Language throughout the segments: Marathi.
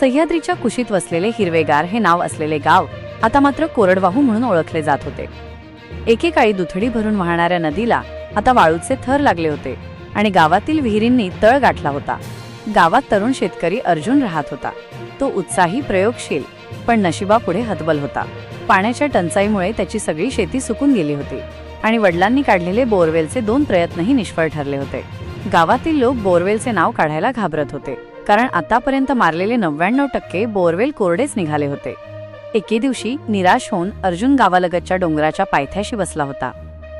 सह्याद्रीच्या कुशीत वसलेले हिरवेगार हे नाव असलेले गाव आता मात्र कोरडवाहू म्हणून ओळखले जात होते. एकेकाळी दुथडी भरून वाहणाऱ्या नदीला आता वाळूचे थर लागले होते आणि गावातील विहिरींनी तळ गाठला होता. गावात तरुण शेतकरी अर्जुन राहत होता. तो उत्साही प्रयोगशील पण नशिबापुढे हतबल होता. पाण्याच्या टंचाईमुळे त्याची सगळी शेती सुकून गेली होती आणि वडिलांनी काढलेले बोरवेलचे दोन प्रयत्नही निष्फळ ठरले होते. गावातील लोक बोरवेलचे नाव काढायला घाबरत होते. कारण आतापर्यंत मारलेले नव्याण्णव टक्के बोरवेल कोरडेच निघाले होते. एके दिवशी निराश होऊन अर्जुन गावालगतच्या डोंगराच्या पायथ्याशी बसला होता.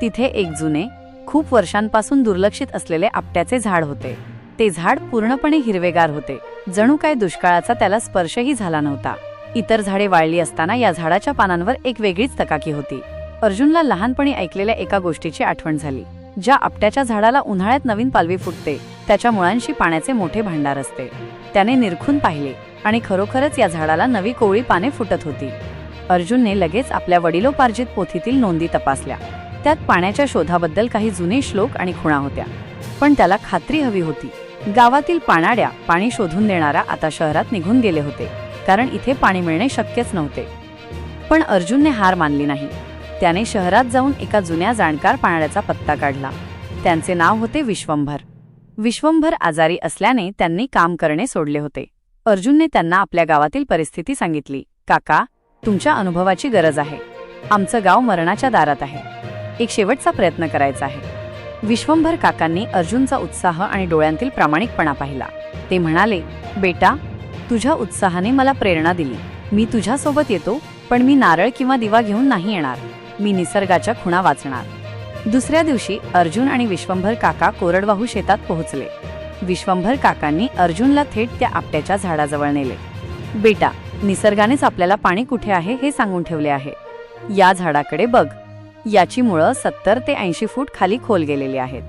तिथे एक जुने खूप वर्षांपासून दुर्लक्षित असलेले आपट्याचे झाड होते. ते झाड पूर्णपणे हिरवेगार होते. जणू काय दुष्काळाचा त्याला स्पर्शही झाला नव्हता. इतर झाडे वाळली असताना या झाडाच्या पानांवर एक वेगळीच तकाकी होती. अर्जुनला लहानपणी ऐकलेल्या एका गोष्टीची आठवण झाली. ज्या आपट्याच्या झाडाला उन्हाळ्यात नवीन पालवी फुटते त्याच्या मुळांशी पाण्याचे मोठे भांडार असते. त्याने निरखून पाहिले आणि खरोखरच या झाडाला नवी कोवळी पाने फुटत होती. अर्जुनने लगेच आपल्या वडिलोपार्जित पोथीतील नोंदी तपासल्या. त्यात पाण्याच्या शोधाबद्दल काही जुने श्लोक आणि खुणा होत्या. पण त्याला खात्री हवी होती. गावातील पाणाड्या पाणी शोधून देणारा आता शहरात निघून गेले होते कारण इथे पाणी मिळणे शक्यच नव्हते. पण अर्जुनने हार मानली नाही. त्याने शहरात जाऊन एका जुन्या जाणकार पाणाड्याचा पत्ता काढला. त्यांचे नाव होते विश्वंभर. विश्वंभर आजारी असल्याने त्यांनी काम करणे सोडले होते. अर्जुनने त्यांना आपल्या गावातील परिस्थिती सांगितली काका तुमच्या अनुभवाची गरज आहे. आमचं गाव मरणाच्या दारात आहे. एक शेवटचा प्रयत्न करायचा आहे. विश्वंभर काकांनी अर्जुनचा उत्साह आणि डोळ्यांतील प्रामाणिकपणा पाहिला. ते म्हणाले बेटा तुझ्या उत्साहाने मला प्रेरणा दिली. मी तुझ्यासोबत येतो पण मी नारळ किंवा दिवा घेऊन नाही येणार. मी निसर्गाच्या खुणा वाचणार. दुसऱ्या दिवशी अर्जुन आणि विश्वंभर काका कोरडवाहू शेतात पोहोचले. विश्वंभर काकांनी अर्जुनला थेट त्या आपट्याच्या झाडाजवळ नेले. बेटा निसर्गानेच आपल्याला पाणी कुठे आहे हे सांगून ठेवले आहे. या झाडाकडे बघ. याची मुळं सत्तर ते ऐंशी फूट खाली खोल गेलेली आहेत.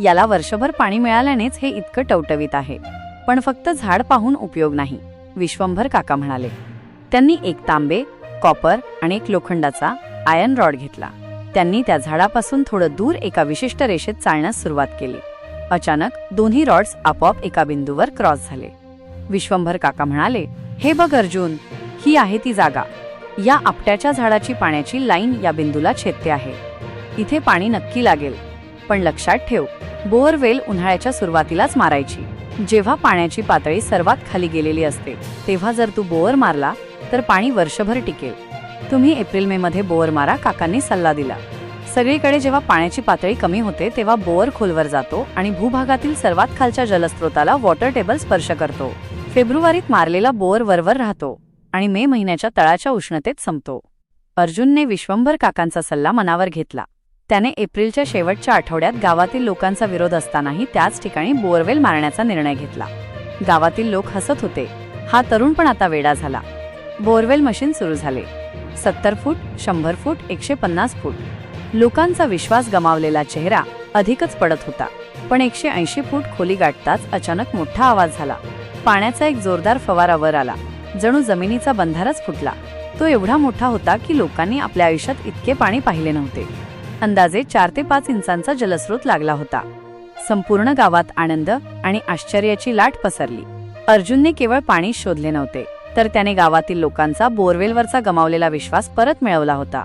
याला वर्षभर पाणी मिळाल्यानेच हे इतकं टवटवीत आहे. पण फक्त झाड पाहून उपयोग नाही विश्वंभर काका म्हणाले. त्यांनी एक तांबे कॉपर आणि एक लोखंडाचा आयर्न रॉड घेतला. त्यांनी त्या झाडापासून थोडं दूर एका विशिष्ट रेषेत चालण्यास सुरुवात केली. अचानक दोन्ही रॉड्स आपोआप एका बिंदूवर क्रॉस झाले. विश्वंभर काका म्हणाले हे बघ अर्जुन ही आहे ती जागा. या आपट्याच्या झाडाची पाण्याची लाईन या बिंदूला छेदते आहे. इथे पाणी नक्की लागेल. पण लक्षात ठेव बोअरवेल उन्हाळ्याच्या सुरुवातीलाच मारायची. जेव्हा पाण्याची पातळी सर्वात खाली गेलेली असते तेव्हा जर तू बोअर मारला तर पाणी वर्षभर टिकेल. तुम्ही एप्रिल मे मध्ये बोअर मारा काकांनी सल्ला दिला. सगळीकडे जेव्हा पाण्याची पातळी कमी होते तेव्हा बोअर खोलवर जातो आणि भूभागातील सर्वात खालच्या जलस्रोताला वॉटर टेबल स्पर्श करतो. फेब्रुवारीत मारलेला बोअर वरवर राहतो आणि मे महिन्याच्या तळाच्या उष्णतेत संपतो. अर्जुनने विश्वंभर काकांचा सल्ला मनावर घेतला. त्याने एप्रिलच्या शेवटच्या आठवड्यात गावातील लोकांचा विरोध असतानाही त्याच ठिकाणी बोअरवेल मारण्याचा निर्णय घेतला. गावातील लोक हसत होते. हा तरुण पण आता वेडा झाला. बोअरवेल मशीन सुरू झाले. सत्तर फूट शंभर फूट एकशे पन्नास फूट. लोकांचा विश्वास गमावलेला चेहरा अधिकच पडत होता. पण एकशे ऐंशी फूट खोली गाठताच अचानक मोठा आवाज झाला. पाण्याचा एक जोरदार फवारा वर आला. जणू जमिनीचा बंधारच फुटला. तो एवढा मोठा होता की लोकांनी आपल्या आयुष्यात इतके पाणी पाहिले नव्हते. अंदाजे चार ते पाच इंचांचा जलस्रोत लागला होता. संपूर्ण गावात आनंद आणि आश्चर्याची लाट पसरली. अर्जुनने केवळ पाणी शोधले नव्हते. तर त्याने गावातील लोकांचा बोरवेलवरचा गमावलेला विश्वास परत मिळवला होता.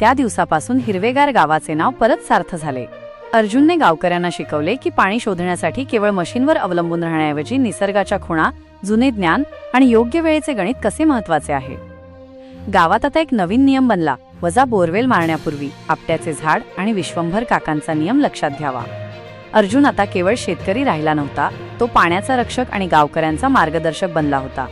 त्या दिवसापासून हिरवेगार गावाचे नाव परत सार्थ झाले. अर्जुनने गावकऱ्यांना शिकवले की पाणी शोधण्यासाठी केवळ मशीनवर अवलंबून राहण्याऐवजी निसर्गाच्या खुणा जुने ज्ञान आणि योग्य वेळेचे गणित कसे महत्त्वाचे आहे? गावात आता एक नवीन नियम बनला. वजा बोरवेल मारण्यापूर्वी आपट्याचे झाड आणि विश्वंभर काकांचा नियम लक्षात घ्यावा. अर्जुन आता केवळ शेतकरी राहिला नव्हता तो पाण्याचा रक्षक आणि गावकऱ्यांचा मार्गदर्शक बनला होता.